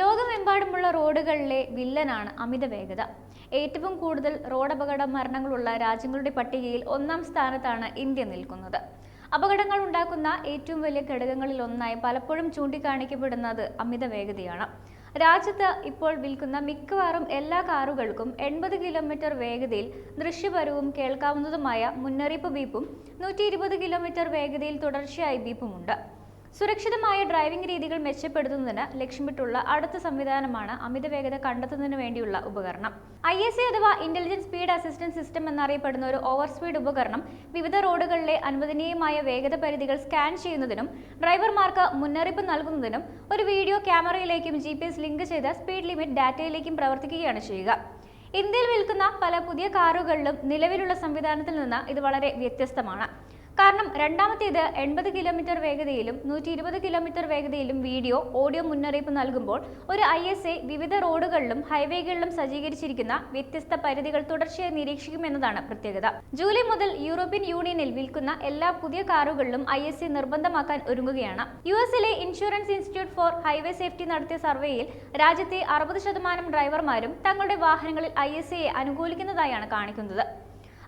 ലോകമെമ്പാടുമുള്ള റോഡുകളിലെ വില്ലനാണ് അമിത വേഗത ഏറ്റവും കൂടുതൽ റോഡ് അപകട മരണങ്ങളുള്ള രാജ്യങ്ങളുടെ പട്ടികയിൽ ഒന്നാം സ്ഥാനത്താണ് ഇന്ത്യ നിൽക്കുന്നത്. അപകടങ്ങൾ ഉണ്ടാക്കുന്ന ഏറ്റവും വലിയ ഘടകങ്ങളിൽ ഒന്നായി പലപ്പോഴും ചൂണ്ടിക്കാണിക്കപ്പെടുന്നത് അമിത വേഗതയാണ് രാജ്യത്ത് ഇപ്പോൾ വിൽക്കുന്ന മിക്കവാറും എല്ലാ കാറുകൾക്കും എൺപത് കിലോമീറ്റർ വേഗതയിൽ ദൃശ്യപരവും കേൾക്കാവുന്നതുമായ മുന്നറിയിപ്പ് ബീപ്പും നൂറ്റി കിലോമീറ്റർ വേഗതയിൽ തുടർച്ചയായി ബീപ്പുമുണ്ട്. സുരക്ഷിതമായ ഡ്രൈവിംഗ് രീതികൾ മെച്ചപ്പെടുത്തുന്നതിന് ലക്ഷ്യമിട്ടുള്ള അടുത്ത സംവിധാനമാണ് അമിത വേഗത കണ്ടെത്തുന്നതിന് വേണ്ടിയുള്ള ഉപകരണം. ഐ എസ് അഥവാ ഇന്റലിജൻസ് സ്പീഡ് അസിസ്റ്റൻസ് സിസ്റ്റം എന്നറിയപ്പെടുന്ന ഒരു ഓവർ സ്പീഡ് ഉപകരണം വിവിധ റോഡുകളിലെ അനുവദനീയമായ വേഗത പരിധികൾ സ്കാൻ ചെയ്യുന്നതിനും ഡ്രൈവർമാർക്ക് മുന്നറിയിപ്പ് നൽകുന്നതിനും ഒരു വീഡിയോ ക്യാമറയിലേക്കും ജി ലിങ്ക് ചെയ്ത സ്പീഡ് ലിമിറ്റ് ഡാറ്റയിലേക്കും പ്രവർത്തിക്കുകയാണ് ചെയ്യുക. ഇന്ത്യയിൽ വിൽക്കുന്ന പല പുതിയ കാറുകളിലും നിലവിലുള്ള സംവിധാനത്തിൽ നിന്ന് ഇത് വളരെ വ്യത്യസ്തമാണ്. കാരണം രണ്ടാമത്തേത് എൺപത് കിലോമീറ്റർ വേഗതയിലും നൂറ്റി ഇരുപത് കിലോമീറ്റർ വേഗതയിലും വീഡിയോ ഓഡിയോ മുന്നറിയിപ്പ് നൽകുമ്പോൾ ഒരു ഐ എസ് എ വിവിധ റോഡുകളിലും ഹൈവേകളിലും സജ്ജീകരിച്ചിരിക്കുന്ന വ്യത്യസ്ത പരിധികൾ തുടർച്ചയായി നിരീക്ഷിക്കുമെന്നതാണ് പ്രത്യേകത. ജൂലൈ മുതൽ യൂറോപ്യൻ യൂണിയനിൽ വിൽക്കുന്ന എല്ലാ പുതിയ കാറുകളിലും ഐ എസ് എ നിർബന്ധമാക്കാൻ ഒരുങ്ങുകയാണ്. യു എസിലെ insurance institute for highway safety നടത്തിയ സർവേയിൽ രാജ്യത്തെ അറുപത് ശതമാനം ഡ്രൈവർമാരും തങ്ങളുടെ വാഹനങ്ങളിൽ ഐ എസ് എയെ അനുകൂലിക്കുന്നതായാണ് കാണിക്കുന്നത്.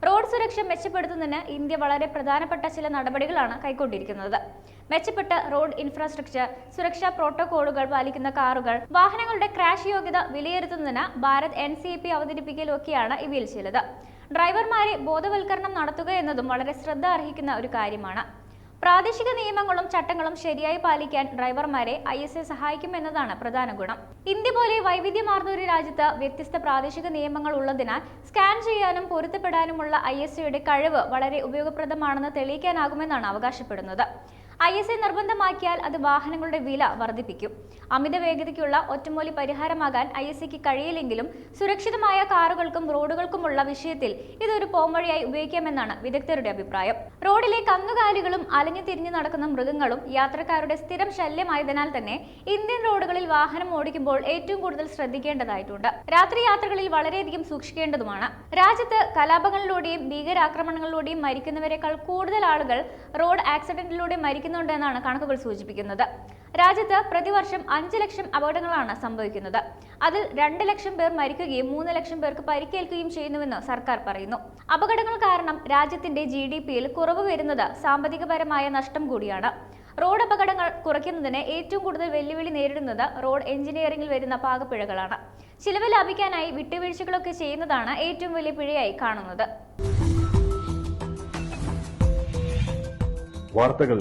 റോഡ് സുരക്ഷ മെച്ചപ്പെടുത്തുന്നതിന് ഇന്ത്യ വളരെ പ്രധാനപ്പെട്ട ചില നടപടികളാണ് കൈക്കൊണ്ടിരിക്കുന്നത്. മെച്ചപ്പെട്ട റോഡ് ഇൻഫ്രാസ്ട്രക്ചർ സുരക്ഷാ പ്രോട്ടോകോളുകൾ പാലിക്കുന്ന കാറുകൾ വാഹനങ്ങളുടെ ക്രാഷ് യോഗ്യത വിലയിരുത്തുന്നതിന് ഭാരത് എൻ സി പി അവതരിപ്പിക്കലൊക്കെയാണ് ഇവയിൽ ചിലത്. ഡ്രൈവർമാരെ ബോധവൽക്കരണം നടത്തുക എന്നതും വളരെ ശ്രദ്ധ അർഹിക്കുന്ന ഒരു കാര്യമാണ്. പ്രാദേശിക നിയമങ്ങളും ചട്ടങ്ങളും ശരിയായി പാലിക്കാൻ ഡ്രൈവർമാരെ ഐ എസ് എ സഹായിക്കുമെന്നതാണ് പ്രധാന ഗുണം. ഇന്ത്യ പോലെ വൈവിധ്യമാർന്ന ഒരു രാജ്യത്ത് വ്യത്യസ്ത പ്രാദേശിക നിയമങ്ങൾ ഉള്ളതിനാൽ സ്കാൻ ചെയ്യാനും പൊരുത്തപ്പെടാനുമുള്ള ഐ എസ് എയുടെ കഴിവ് വളരെ ഉപയോഗപ്രദമാണെന്ന് തെളിയിക്കാനാകുമെന്നാണ് അവകാശപ്പെടുന്നത്. ഐ എസ് ഐ നിർബന്ധമാക്കിയാൽ അത് വാഹനങ്ങളുടെ വില വർദ്ധിപ്പിക്കും. അമിത വേഗതയ്ക്കുള്ള ഒറ്റമൂലി പരിഹാരമാകാൻ ഐ എസ് ഐക്ക് കഴിയില്ലെങ്കിലും സുരക്ഷിതമായ കാറുകൾക്കും റോഡുകൾക്കുമുള്ള വിഷയത്തിൽ ഇതൊരു പോംവഴിയായി ഉപയോഗിക്കാമെന്നാണ് വിദഗ്ധരുടെ അഭിപ്രായം. റോഡിലെ കന്നുകാലികളും അലഞ്ഞു തിരിഞ്ഞു നടക്കുന്ന മൃഗങ്ങളും യാത്രക്കാരുടെ സ്ഥിരം ശല്യമായതിനാൽ തന്നെ ഇന്ത്യൻ റോഡുകളിൽ വാഹനം ഓടിക്കുമ്പോൾ ഏറ്റവും കൂടുതൽ ശ്രദ്ധിക്കേണ്ടതായിട്ടുണ്ട്. രാത്രി യാത്രകളിൽ വളരെയധികം സൂക്ഷിക്കേണ്ടതുമാണ്. രാജ്യത്ത് കലാപങ്ങളിലൂടെയും ഭീകരാക്രമണങ്ങളിലൂടെയും മരിക്കുന്നവരെക്കാൾ കൂടുതൽ ആളുകൾ റോഡ് ആക്സിഡന്റിലൂടെ മരിക്കുന്നുണ്ടെന്നാണ് കണക്കുകൾ സൂചിപ്പിക്കുന്നത്. രാജ്യത്ത് പ്രതിവർഷം അഞ്ച് ലക്ഷം അപകടങ്ങളാണ് സംഭവിക്കുന്നത്. അതിൽ രണ്ട് ലക്ഷം പേർ മരിക്കുകയും മൂന്ന് ലക്ഷം പേർക്ക് പരിക്കേൽക്കുകയും ചെയ്യുന്നുവെന്ന് സർക്കാർ പറയുന്നു. അപകടങ്ങൾ കാരണം രാജ്യത്തിന്റെ ജി ഡി പിയിൽ കുറവ് വരുന്നത് സാമ്പത്തികപരമായ നഷ്ടം കൂടിയാണ്. റോഡ് അപകടങ്ങൾ കുറയ്ക്കുന്നതിന് ഏറ്റവും കൂടുതൽ വെല്ലുവിളി നേരിടുന്നത് റോഡ് എഞ്ചിനീയറിംഗിൽ വരുന്ന പാകപ്പിഴകളാണ്. ചിലവ് ലാഭിക്കാനായി വിട്ടുവീഴ്ചകളൊക്കെ ചെയ്യുന്നതാണ് ഏറ്റവും വലിയ പിഴയായി കാണുന്നത്. വാർത്തകൾ